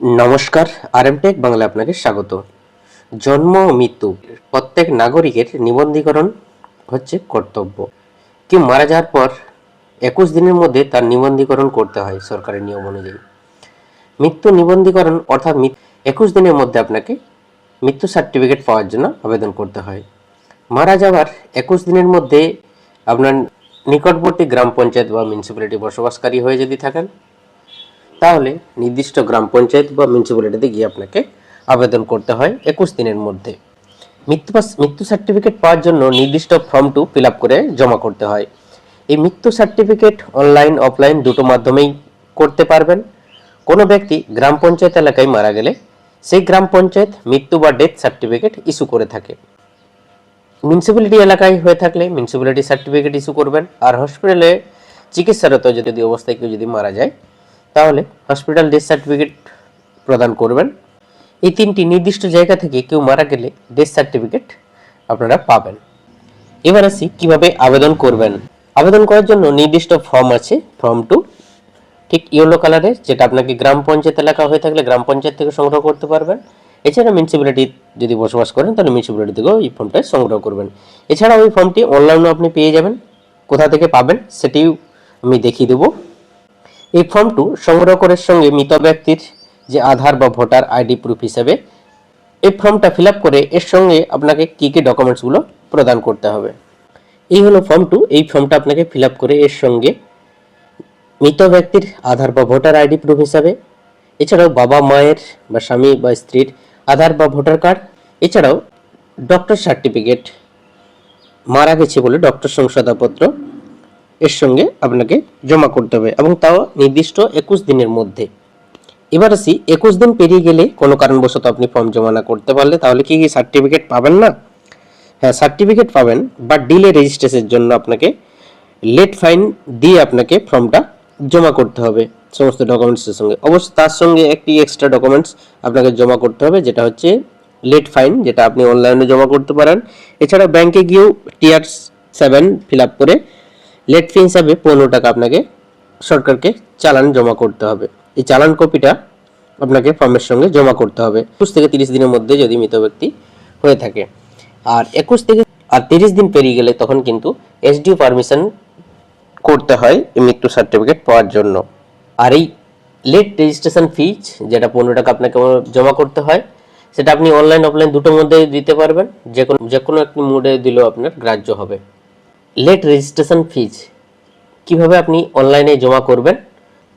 নমস্কার, আরএমটেক বাংলা আপনাকে স্বাগত। জন্ম ও মৃত্যু, প্রত্যেক নাগরিকের নিবন্ধীকরণ হচ্ছে কর্তব্য। কেউ মারা যাওয়ার পর একুশ দিনের মধ্যে তার নিবন্ধীকরণ করতে হয় সরকারের নিয়ম অনুযায়ী। মৃত্যু নিবন্ধীকরণ অর্থাৎ একুশ দিনের মধ্যে আপনাকে মৃত্যু সার্টিফিকেট পাওয়ার জন্য আবেদন করতে হয়। মারা যাওয়ার একুশ দিনের মধ্যে আপনার নিকটবর্তী গ্রাম পঞ্চায়েত বা মিউনিসিপ্যালিটি বসবাসকারী হয়ে যদি থাকেন তাহলে নির্দিষ্ট গ্রাম পঞ্চায়েত বা মিউনিসিপ্যালিটিতে গিয়ে আপনাকে আবেদন করতে হয় একুশ দিনের মধ্যে। মৃত্যু মৃত্যু সার্টিফিকেট পাওয়ার জন্য নির্দিষ্ট ফর্ম টু ফিল করে জমা করতে হয়। এই মৃত্যু সার্টিফিকেট অনলাইন অফলাইন দুটো মাধ্যমেই করতে পারবেন। কোনো ব্যক্তি গ্রাম পঞ্চায়েত এলাকায় মারা গেলে সেই গ্রাম পঞ্চায়েত মৃত্যু বা ডেথ সার্টিফিকেট ইস্যু করে থাকে। মিউনিসিপ্যালিটি এলাকায় হয়ে থাকলে মিউনিসিপ্যালিটি সার্টিফিকেট ইস্যু করবেন। আর হসপিটালে চিকিৎসারত যদি অবস্থায় কেউ যদি মারা যায় তাহলে হসপিটাল ডেথ সার্টিফিকেট প্রদান করবেন। এই তিনটি নির্দিষ্ট জায়গা থেকে কেউ মারা গেলে ডেথ সার্টিফিকেট আপনারা পাবেন। এবার আসি কীভাবে আবেদন করবেন। আবেদন করার জন্য নির্দিষ্ট ফর্ম আছে ফর্ম টু ঠিক ইয়েলো কালারের যেটা আপনাকে গ্রাম পঞ্চায়েত এলাকা হয়ে থাকলে গ্রাম পঞ্চায়েত থেকে সংগ্রহ করতে পারবেন। এছাড়া মিউনিসিপ্যালিটি যদি বসবাস করেন, তাহলে মিউনিসিপ্যালিটি থেকেও এই ফর্মটা সংগ্রহ করবেন। এছাড়াও ওই ফর্মটি অনলাইনেও আপনি পেয়ে যাবেন। কোথা থেকে পাবেন, সেটিও আমি দেখিয়ে দেবো। এই ফর্মটু সংগ্রহ করার সঙ্গে মৃত ব্যক্তির যে আধার বা ভোটার আইডি প্রুফ হিসেবে এই ফর্মটা ফিল করে এর সঙ্গে আপনাকে কী কী ডকুমেন্টসগুলো প্রদান করতে হবে। এই হলো ফর্ম টু এই ফর্মটা আপনাকে ফিল করে এর সঙ্গে মৃত ব্যক্তির আধার বা ভোটার আইডি প্রুফ হিসাবে, এছাড়াও বাবা মায়ের বা স্বামী বা স্ত্রীর আধার বা ভোটার কার্ড, এছাড়াও ডক্টর সার্টিফিকেট মারা গেছে বলে ডক্টর শংসাপত্র এর সঙ্গে আপনাকে জমা করতে হবে এবং তাও নির্দিষ্ট একুশ দিনের মধ্যে। এবার আসি, একুশ দিন পেরিয়ে গেলে কোনো কারণবশত আপনি ফর্ম জমা না করতে পারলে তাহলে কি সার্টিফিকেট পাবেন না? হ্যাঁ সার্টিফিকেট পাবেন বাট ডিলে রেজিস্ট্রেশনের জন্য আপনাকে লেট ফাইন দিয়ে আপনাকে ফর্মটা জমা করতে হবে সমস্ত ডকুমেন্টসের সঙ্গে। অবশ্য তার সঙ্গে একটি এক্সট্রা ডকুমেন্টস আপনাকে জমা করতে হবে, যেটা হচ্ছে লেট ফাইন যেটা আপনি অনলাইনে জমা করতে পারেন। এছাড়া ব্যাংকে গিয়েও টিআর সেভেন ফিল আপ করে লেট ফি হিসাবে পনেরো টাকা আপনাকে সরকারকে চালান জমা করতে হবে। এই চালান কপিটা আপনাকে ফর্মের সঙ্গে জমা করতে হবে। একুশ থেকে তিরিশ দিনের মধ্যে যদি মৃত ব্যক্তি হয়ে থাকে। আর একুশ থেকে আর তিরিশ দিন পেরিয়ে গেলে তখন কিন্তু এসডিও পারমিশন করতে হয় এই মৃত্যু সার্টিফিকেট পাওয়ার জন্য। আর এই লেট রেজিস্ট্রেশন ফিজ যেটা পনেরো টাকা আপনাকে জমা করতে হয়, সেটা আপনি অনলাইন অফলাইন দুটোর মধ্যে দিতে পারবেন। যে কোনো যে কোনো একটি মোডে দিলেও আপনার গ্রাহ্য হবে। লেট রেজিস্ট্রেশন ফিজ কীভাবে আপনি অনলাইনে জমা করবেন?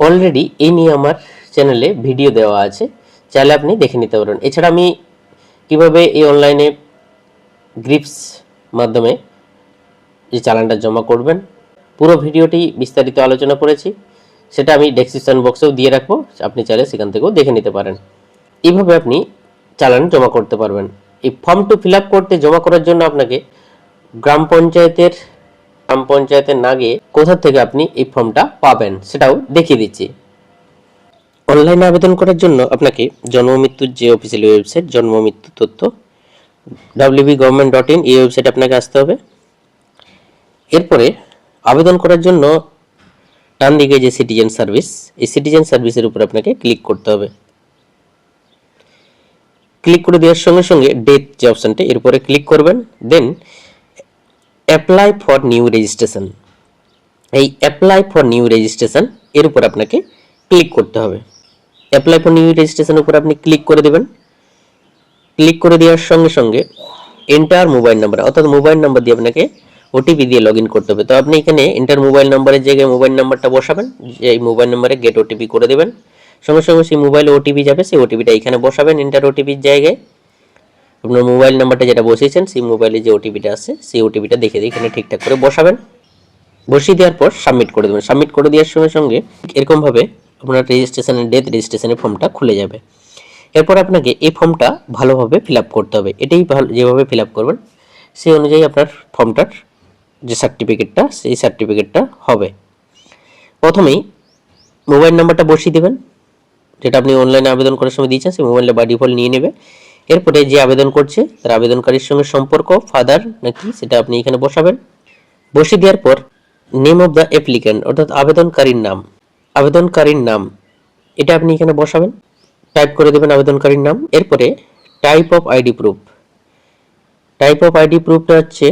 অলরেডি এই নিয়ে আমার চ্যানেলে ভিডিও দেওয়া আছে। চাইলে আপনি দেখে নিতে পারেন। এছাড়া আমি কীভাবে এই অনলাইনে গ্রিপস মাধ্যমে যে চালানটা জমা করবেন, পুরো ভিডিওটি বিস্তারিত আলোচনা করেছি। সেটা আমি ডেসক্রিপশন বক্সেও দিয়ে রাখব। আপনি চাইলে সেখান থেকেও দেখে নিতে পারেন। এইভাবে আপনি চালান জমা করতে পারবেন। এই ফর্ম টু ফিল করতে জমা করার জন্য আপনাকে গ্রাম পঞ্চায়েতের গ্রাম পঞ্চায়েতের না গিয়ে কোথা থেকে আপনি এই ফর্মটা পাবেন সেটাও দেখিয়ে দিচ্ছি। অনলাইনে আবেদন করার জন্য আপনাকে জন্ম মৃত্যুর যে অফিসিয়ালি ওয়েবসাইট জন্ম মৃত্যু তথ্য ডাব্লিউবি গভর্নমেন্ট ডট ইন এই ওয়েবসাইটে আপনাকে আসতে হবে। এরপরে আবেদন করার জন্য ডান দিকে যে সিটিজেন সার্ভিস এই সিটিজেন সার্ভিসের উপর আপনাকে ক্লিক করতে হবে। ক্লিক করে দেওয়ার সঙ্গে সঙ্গে ডেথ যে অপশানটা এর উপরে ক্লিক করবেন then apply for new registration এই অ্যাপ্লাই ফর নিউ রেজিস্ট্রেশন এর উপর আপনাকে ক্লিক করতে হবে। অ্যাপ্লাই ফর নিউ রেজিস্ট্রেশন উপর আপনি ক্লিক করে দেবেন। ক্লিক করে দেওয়ার সঙ্গে সঙ্গে এন্টার মোবাইল নাম্বার অর্থাৎ মোবাইল নাম্বার দিয়ে আপনাকে ওটিপি দিয়ে লগ করতে হবে। তো আপনি এখানে এন্টার মোবাইল নাম্বারের জায়গায় মোবাইল নাম্বারটা বসাবেন যে এই মোবাইল নাম্বারে গেট ওটিপি করে দেবেন। সঙ্গে সঙ্গে সেই মোবাইলে ওটিপি যাবে, সেই ওটিপিটা এখানে বসাবেন এন্টার ওটিপির জায়গায়। আপনার মোবাইল নাম্বারটা যেটা বসিয়েছেন, সেই মোবাইলে যে ওটিপিটা আছে, সেই ওটিপিটা দেখে দিয়ে এখানে ঠিকঠাক করে বসাবেন। বসিয়ে দেওয়ার পর সাবমিট করে দেবেন। সাবমিট করে দেওয়ার সঙ্গে সঙ্গে এরকমভাবে আপনার রেজিস্ট্রেশনের ডেথ রেজিস্ট্রেশনের ফর্মটা খুলে যাবে। এরপর আপনাকে এই ফর্মটা ভালোভাবে ফিল করতে হবে। এটাই ভালো, যেভাবে ফিল করবেন, সেই অনুযায়ী আপনার ফর্মটার যে সার্টিফিকেটটা সেই সার্টিফিকেটটা হবে। প্রথমেই মোবাইল নাম্বারটা বসিয়ে দেবেন। যেটা আপনি অনলাইনে আবেদন করার সময় দিয়েছেন, সেই মোবাইলটা বাই ডিফল্ট নিয়ে নেবে। এরপরে যে আবেদন করছে, তার আবেদনকারীর সঙ্গে সম্পর্ক ফাদার নাকি, সেটা আপনি এখানে বসাবেন। বসিয়ে দেওয়ার পর নেম অফ দ্য অ্যাপ্লিক্যান্ট অর্থাৎ আবেদনকারীর নাম। আবেদনকারীর নাম, এটা আপনি এখানে বসাবেন। টাইপ করে দেবেন আবেদনকারীর নাম। এরপরে type of ID proof type of ID প্রুফটা হচ্ছে,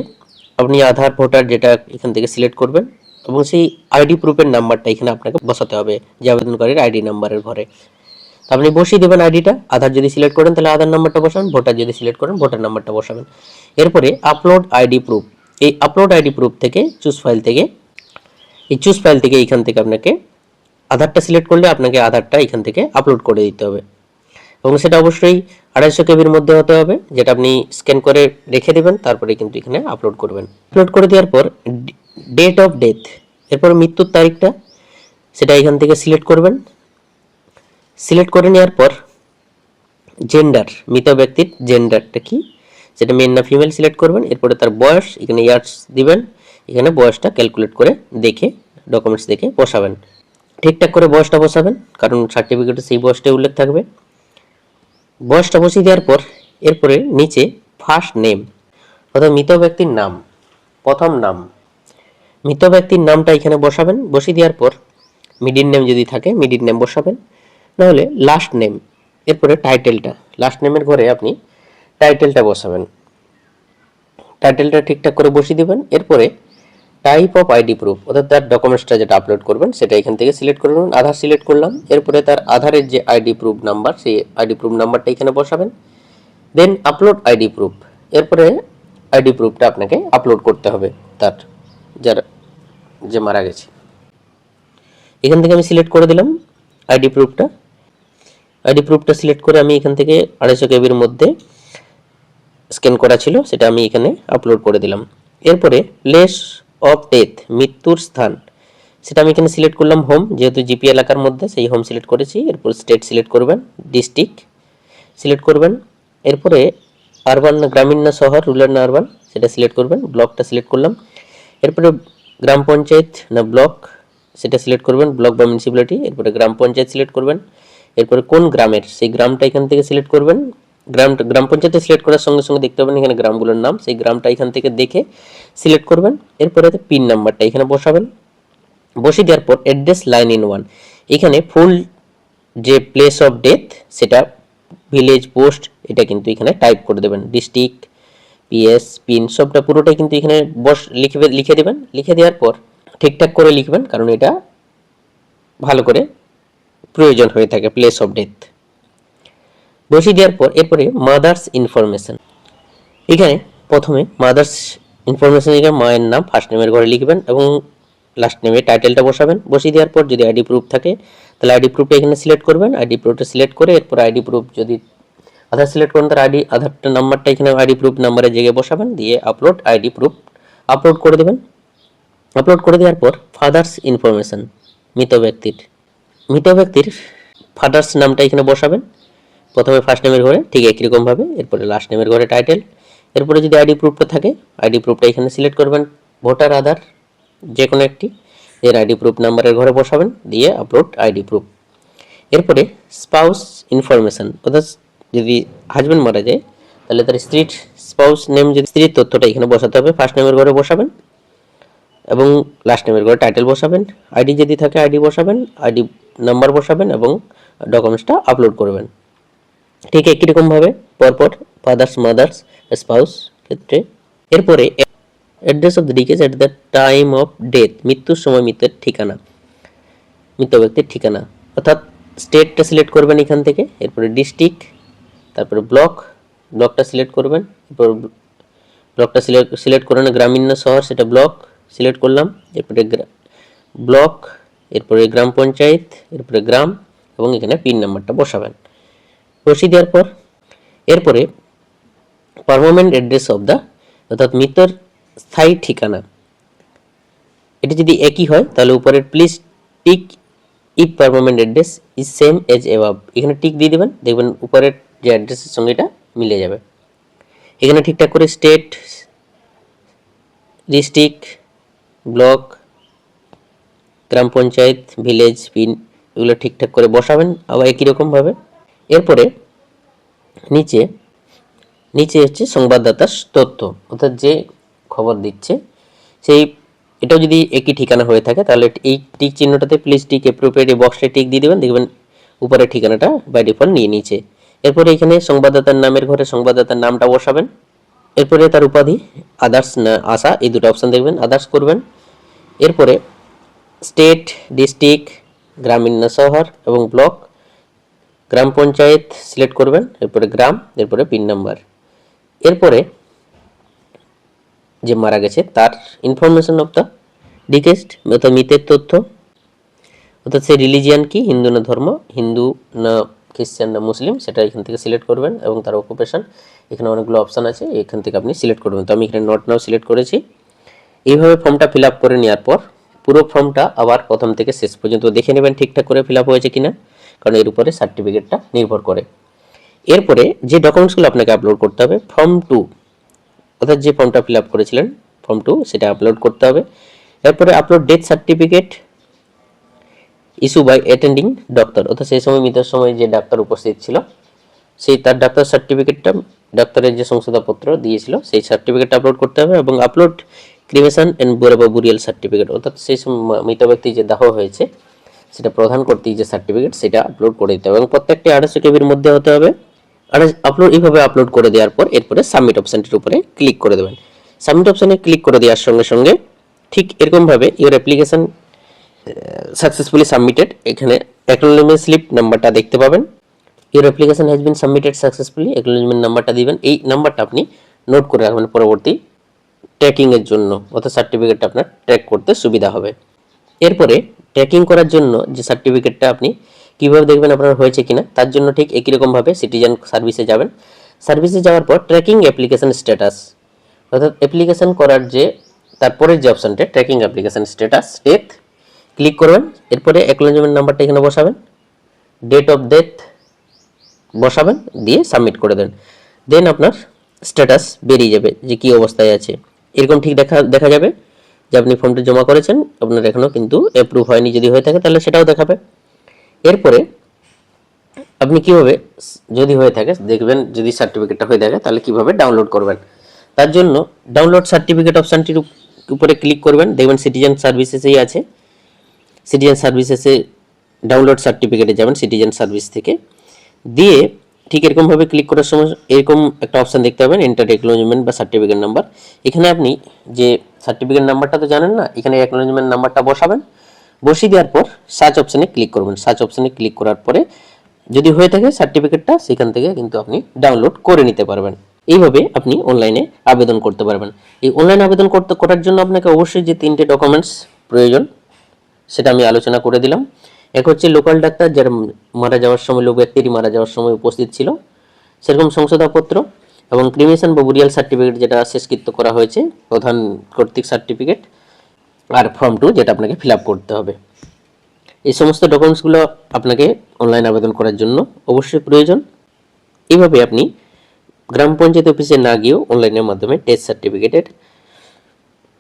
আপনি আধার, ভোটার যেটা এখান থেকে সিলেক্ট করবেন এবং সেই আইডি প্রুফের নাম্বারটা এখানে আপনাকে বসাতে হবে, যে আবেদনকারীর আইডি নাম্বারের ঘরে। তো আপনি বসিয়ে দেবেন আইডিটা আধার যদি সিলেক্ট করেন, তাহলে আধার নাম্বারটা বসাবেন ভোটার যদি সিলেক্ট করেন ভোটার নাম্বারটা বসাবেন। এরপরে আপলোড আইডি প্রুফ এই আপলোড আইডি প্রুফ থেকে চুজ ফাইল থেকে, এই চুজ ফাইল থেকে এখান থেকে আপনাকে আধারটা সিলেক্ট করলে আপনাকে আধারটা এখান থেকে আপলোড করে দিতে হবে। এবং সেটা অবশ্যই আড়াইশো কেবির মধ্যে হতে হবে, যেটা আপনি স্ক্যান করে রেখে দেবেন, তারপরে কিন্তু এখানে আপলোড করবেন। আপলোড করে দেওয়ার পর ডেট অফ ডেথ এরপর মৃত্যুর তারিখটা, সেটা এখান থেকে সিলেক্ট করবেন। সিলেক্ট করে নেওয়ার পর জেন্ডার মৃত ব্যক্তির জেন্ডারটা কি? সেটা মেন না ফিমেল সিলেক্ট করবেন, এরপরে তার বয়স, এখানে ইয়ার্স দিবেন, এখানে বয়সটা ক্যালকুলেট করে দেখে ডকুমেন্টস দেখে বসাবেন। ঠিকঠাক করে বয়সটা বসাবেন, কারণ সার্টিফিকেটে সেই বয়সটাই উল্লেখ থাকবে। বয়সটা বসিয়ে দেওয়ার পর, এরপরে নিচে ফার্স্ট নেম অর্থাৎ মৃত ব্যক্তির নাম, প্রথম নাম। মৃত ব্যক্তির নামটা এখানে বসাবেন, বসিয়ে দেওয়ার পর মিডিল নেম যদি থাকে মিডিল নেম বসাবেন। নাহলে লাস্ট নেম এরপরে টাইটেলটা লাস্ট নেমের ঘরে আপনি টাইটেলটা বসাবেন। টাইটেলটা ঠিকঠাক করে বসিয়ে দেবেন। এরপরে টাইপ অফ আইডি প্রুফ অর্থাৎ তার ডকুমেন্টসটা যেটা আপলোড করবেন, সেটা এখান থেকে সিলেক্ট করে নেবেন আধার সিলেক্ট করলাম। এরপরে তার আধারের যে আইডি প্রুফ নাম্বার সেই আইডি প্রুফ নাম্বারটা এখানে বসাবেন। দেন আপলোড আইডি প্রুফ এরপরে আইডি প্রুফটা আপনাকে আপলোড করতে হবে তার, যার, যে মারা গেছে। এখান থেকে আমি সিলেক্ট করে দিলাম আইডি প্রুফটা আইডি প্রুফটা সিলেক্ট করে আমি এখান থেকে আড়াইশো কেবির মধ্যে স্ক্যান করা ছিল, সেটা আমি এখানে আপলোড করে দিলাম। এরপরে প্লেস অফ ডেথ, মৃত্যুর স্থান, সেটা আমি এখানে সিলেক্ট করলাম হোম, যেহেতু জিপি এলাকার মধ্যে, সেই হোম সিলেক্ট করেছি। এরপর স্টেট সিলেক্ট করবেন, ডিস্ট্রিক্ট সিলেক্ট করবেন। এরপরে আরবান না গ্রামীণ না শহর, রুরাল না আরবান, সেটা সিলেক্ট করবেন, ব্লকটা সিলেক্ট করলাম। এরপরে গ্রাম পঞ্চায়েত না ব্লক, সেটা সিলেক্ট করবেন, ব্লক বা মিউনিসিপ্যালিটি এরপরে গ্রাম পঞ্চায়েত সিলেক্ট করবেন। এরপরে কোন গ্রামের? সেই গ্রামটা এখান থেকে সিলেক্ট করবেন। গ্রামটা গ্রাম পঞ্চায়েতে সিলেক্ট করার সঙ্গে সঙ্গে দেখতে পাবেন এখানে গ্রামগুলোর নাম। সেই গ্রামটা এখান থেকে দেখে সিলেক্ট করবেন। এরপরে পিন নাম্বারটা এখানে বসাবেন। বসিয়ে দেওয়ার পর অ্যাড্রেস লাইন ইন ওয়ান এখানে ফুল যে প্লেস অফ ডেথ সেটা ভিলেজ পোস্ট এটা কিন্তু এখানে টাইপ করে দেবেন। ডিস্ট্রিক্ট পিএস পিন সবটা পুরোটাই কিন্তু এখানে বস, লিখে লিখে দেবেন। লিখে দেওয়ার পর ঠিকঠাক করে লিখবেন, কারণ এটা ভালো করে প্রয়োজন হয়ে থাকে প্লেস অফ ডেথ বসিয়ে দেওয়ার পর, এরপরে মাদার্স ইনফরমেশন এখানে প্রথমে মাদার্স ইনফরমেশন এখানে মায়ের নাম ফার্স্ট নেমের ঘরে লিখবেন এবং লাস্ট নেমে টাইটেলটা বসাবেন। বসিয়ে দেওয়ার পর যদি আইডি প্রুফ থাকে, তাহলে আইডি প্রুফটা এখানে সিলেক্ট করবেন। আইডি প্রুফটা সিলেক্ট করে এরপর আইডি প্রুফ যদি আধার সিলেক্ট করেন তার আইডি আধারটা নাম্বারটা এখানে আইডি প্রুফ নাম্বারে জায়গায় বসাবেন, দিয়ে আপলোড আইডি প্রুফ আপলোড করে দেবেন। আপলোড করে দেওয়ার পর ফাদার্স ইনফরমেশন মৃত ব্যক্তির। মৃত ব্যক্তির ফাদার্স নামটা এখানে বসাবেন। প্রথমে ফার্স্ট নেমের ঘরে, ঠিক একই রকমভাবে, এরপরে লাস্ট নেমের ঘরে টাইটেল এরপরে যদি আইডি প্রুফটা থাকে আইডি প্রুফটা এখানে সিলেক্ট করবেন ভোটার আধার যে কোনো একটি, এর আইডি প্রুফ নাম্বারের ঘরে বসাবেন, দিয়ে আপলোড আইডি প্রুফ এরপরে স্পাউস ইনফরমেশন অর্থাৎ যদি হাজব্যান্ড মারা যায়, তাহলে তার স্ত্রীর স্পাউস নেম যদি, স্ত্রীর তথ্যটা এখানে বসাতে হবে ফার্স্ট নেমের ঘরে বসাবেন এবং লাস্ট নেমের করে টাইটেল বসাবেন আইডি যদি থাকে আইডি বসাবেন আইডি নাম্বার বসাবেন এবং ডকুমেন্টসটা আপলোড করবেন। ঠিক একই রকমভাবে পরপর ফাদার্স মাদার্স স্পাউস ক্ষেত্রে। এরপরে address of the ডিকেজ at the time of death মৃত্যুর সময় মৃতের ঠিকানা, মৃত ব্যক্তির ঠিকানা। অর্থাৎ স্টেটটা সিলেক্ট করবেন এখান থেকে, এরপরে ডিস্ট্রিক্ট তারপরে ব্লক ব্লকটা সিলেক্ট করবেন, এরপর ব্লকটা সিলেক্ট সিলেক্ট করে গ্রামীণ শহর, সেটা ব্লক সিলেক্ট করলাম, এরপরে ব্লক এরপরে গ্রাম পঞ্চায়েত, এরপরে গ্রাম এবং এখানে পিন নাম্বারটা বসাবেন। বসিয়ে দেওয়ার পর, এরপরে পারমানেন্ট অ্যাড্রেস অফ দ্য অর্থাৎ মৃতের স্থায়ী ঠিকানা। এটা যদি একই হয়, তাহলে উপরের please tick if permanent address is same as above এখানে টিক দিয়ে দেবেন, দেখবেন উপরের যে অ্যাড্রেসের সঙ্গে এটা মিলে যাবে। এখানে ঠিকঠাক করে স্টেট ডিস্ট্রিক্ট ব্লক, গ্রাম পঞ্চায়েত, ভিলেজ পিন এগুলো ঠিকঠাক করে বসাবেন, আবার একই রকমভাবে। এরপরে নিচে নিচে হচ্ছে সংবাদদাতার তথ্য, অর্থাৎ যে খবর দিচ্ছে, সেই, এটাও যদি একই ঠিকানা হয়ে থাকে, তাহলে এই টিক চিহ্নটাতে প্লিজ টিক অ্যাপ্রোপ্রিয়েট এই বক্সটা টিক দিয়ে দেবেন, দেখবেন উপরে ঠিকানাটা বাই ডিফল্ট নিয়ে নিয়েছে। এরপরে এখানে সংবাদদাতার নামের ঘরে সংবাদদাতার নামটা বসাবেন। এরপরে তার উপাধি আদার্স আশা এই দুটো অপশান দেখবেন আদার্স করবেন। এরপরে স্টেট ডিস্ট্রিক্ট গ্রামীণ শহর এবং ব্লক গ্রাম পঞ্চায়েত সিলেক্ট করবেন, এরপরে গ্রাম, এরপরে পিন নাম্বার এরপরে যে মারা গেছে, তার ইনফরমেশন অফ দ্য ডিকেস্ট অর্থাৎ মৃতের তথ্য, অর্থাৎ সেই রিলিজিয়ান কি? হিন্দু না ধর্ম? হিন্দু না খ্রিস্টান না মুসলিম সেটা এখান থেকে সিলেক্ট করবেন এবং তার অকুপেশন এখানে অনেকগুলো অপশান আছে, এখান থেকে আপনি সিলেক্ট করবেন। তো আমি এখানে নট নাও সিলেক্ট করেছি। এইভাবে ফর্মটা ফিল করে নেওয়ার পর, পুরো ফর্মটা আবার প্রথম থেকে শেষ পর্যন্ত দেখে নেবেন ঠিকঠাক করে ফিল হয়েছে কিনা, কারণ এর উপরে সার্টিফিকেটটা নির্ভর করে। এরপরে যে ডকুমেন্টসগুলো আপনাকে আপলোড করতে হবে ফর্ম টু অর্থাৎ যে ফর্মটা ফিল করেছিলেন ফর্ম টু সেটা আপলোড করতে হবে। এরপরে upload death certificate issue by attending doctor অর্থাৎ সেই সময় মৃতের সময় যে ডাক্তার উপস্থিত ছিল, সেই তার ডাক্তার সার্টিফিকেটটা ডাক্তারের যে সংশোধনপত্র দিয়েছিল, সেই সার্টিফিকেটটা আপলোড করতে হবে এবং আপলোড ক্রিমেশন অ্যান্ড বা বুরিয়াল সার্টিফিকেট অর্থাৎ সেই মৃত ব্যক্তি যে দাহ হয়েছে, সেটা প্রধান করতে যে সার্টিফিকেট সেটা আপলোড করে দিতে হবে এবং প্রত্যেকটি আড়াইশো কেবির মধ্যে হতে হবে। আর আপলোড এইভাবে আপলোড করে দেওয়ার পর এরপরে সাবমিট অপশানটির উপরে ক্লিক করে দেবেন। সাবমিট অপশানে ক্লিক করে দেওয়ার সঙ্গে সঙ্গে ঠিক এরকমভাবে ইউর অ্যাপ্লিকেশন সাকসেসফুলি সাবমিটেড এখানে অ্যাকনোলেজমেন্ট স্লিপ নাম্বারটা দেখতে পাবেন। Your application has been submitted successfully acknowledgement নাম্বারটা দিবেন। এই নাম্বারটা আপনি নোট করে রাখবেন পরবর্তী ট্র্যাকিংয়ের জন্য, অর্থাৎ সার্টিফিকেটটা আপনার ট্র্যাক করতে সুবিধা হবে। এরপরে ট্র্যাকিং করার জন্য যে সার্টিফিকেটটা আপনি কীভাবে দেখবেন আপনার হয়েছে কিনা, তার জন্য ঠিক একই রকমভাবে সিটিজেন সার্ভিসে যাবেন। সার্ভিসে যাওয়ার পর ট্র্যাকিং অ্যাপ্লিকেশন স্ট্যাটাস অর্থাৎ অ্যাপ্লিকেশন করার যে, তারপরের যে অপশানটা tracking application status death click করবেন, এরপরে অ্যাকনোলেজমেন্ট নাম্বারটা এখানে বসাবেন ডেট অফ ডেথ বসাবেন, দিয়ে সাবমিট করে দেন। দেন আপনার স্ট্যাটাস বেরিয়ে যাবে যে কী অবস্থায় আছে। এরকম ঠিক দেখা দেখা যাবে যে আপনি ফর্মটা জমা করেছেন, আপনার এখনও কিন্তু অ্যাপ্রুভ হয়নি, যদি হয়ে থাকে তাহলে সেটাও দেখাবে। এরপরে আপনি কীভাবে, যদি হয়ে থাকে, দেখবেন যদি সার্টিফিকেটটা হয়ে থাকে, তাহলে কীভাবে ডাউনলোড করবেন। তার জন্য ডাউনলোড সার্টিফিকেট অপশানটির উপরে ক্লিক করবেন, দেখবেন সিটিজেন সার্ভিসেসেই আছে। সিটিজেন সার্ভিসেসে ডাউনলোড সার্টিফিকেটে যাবেন সিটিজেন সার্ভিস থেকে। দিয়ে ঠিক এরকমভাবে ক্লিক করার সময় এরকম একটা অপশান দেখতে পাবেন এন্টার একনোলজমেন্ট বা সার্টিফিকেট নাম্বার এখানে আপনি যে সার্টিফিকেট নাম্বারটা তো জানেন না, এখানে একনোলজমেন্ট নাম্বারটা বসাবেন। বসিয়ে দেওয়ার পর সার্চ অপশানে ক্লিক করবেন। সার্চ অপশানে ক্লিক করার পরে যদি হয়ে থাকে সার্টিফিকেটটা সেখান থেকে কিন্তু আপনি ডাউনলোড করে নিতে পারবেন। এইভাবে আপনি অনলাইনে আবেদন করতে পারবেন। এই অনলাইন আবেদন করতে, করার জন্য আপনাকে অবশ্যই যে তিনটে ডকুমেন্টস প্রয়োজন সেটা আমি আলোচনা করে দিলাম। এক হচ্ছে লোকাল ডাক্তার যার মারা যাওয়ার সময়, লোক ব্যক্তিটি মারা যাওয়ার সময় উপস্থিত ছিল। সেরকম সংশোধনপত্র এবং ক্রিমেশন বা বুরিয়াল সার্টিফিকেট যেটা শেষকৃত্য করা হয়েছে, প্রধান কর্তৃক সার্টিফিকেট আর ফর্ম টু যেটা আপনাকে ফিল করতে হবে। এই সমস্ত ডকুমেন্টসগুলো আপনাকে অনলাইন আবেদন করার জন্য অবশ্যই প্রয়োজন। এইভাবে আপনি গ্রাম পঞ্চায়েত অফিসে না গিয়েও অনলাইনের মাধ্যমে টেস্ট সার্টিফিকেটের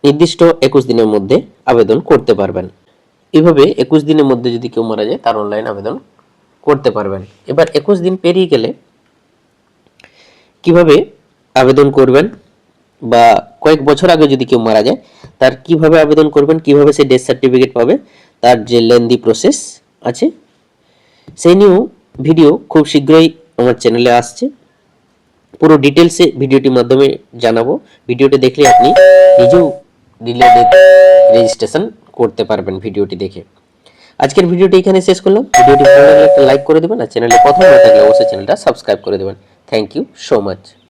নির্দিষ্ট একুশ দিনের মধ্যে আবেদন করতে পারবেন। এভাবে একুশ দিনের মধ্যে যদি কেউ মারা যায়, তার অনলাইন আবেদন করতে পারবেন। এবার একুশ দিন পেরিয়ে গেলে কীভাবে আবেদন করবেন বা কয়েক বছর আগে যদি কেউ মারা যায়, তার কীভাবে আবেদন করবেন, কীভাবে সে ডেথ সার্টিফিকেট পাবে, তার যে লেন্দি প্রসেস আছে, সেই নিয়েও ভিডিও খুব শীঘ্রই আমার চ্যানেলে আসছে। পুরো ডিটেলসে ভিডিওটির মাধ্যমে জানাব। ভিডিওটি দেখলে আপনি নিজেও ডেথ রেজিস্ট্রেশন করতে পারবেন ভিডিওটি দেখে। আজকের ভিডিওটি এখানে শেষ করলাম। ভিডিওটি ভালো লাগলে একটা লাইক করে দেবেন আর চ্যানেলে প্রথম থাকলে অবশ্যই চ্যানেলটা সাবস্ক্রাইব করে দেবেন। Thank you so much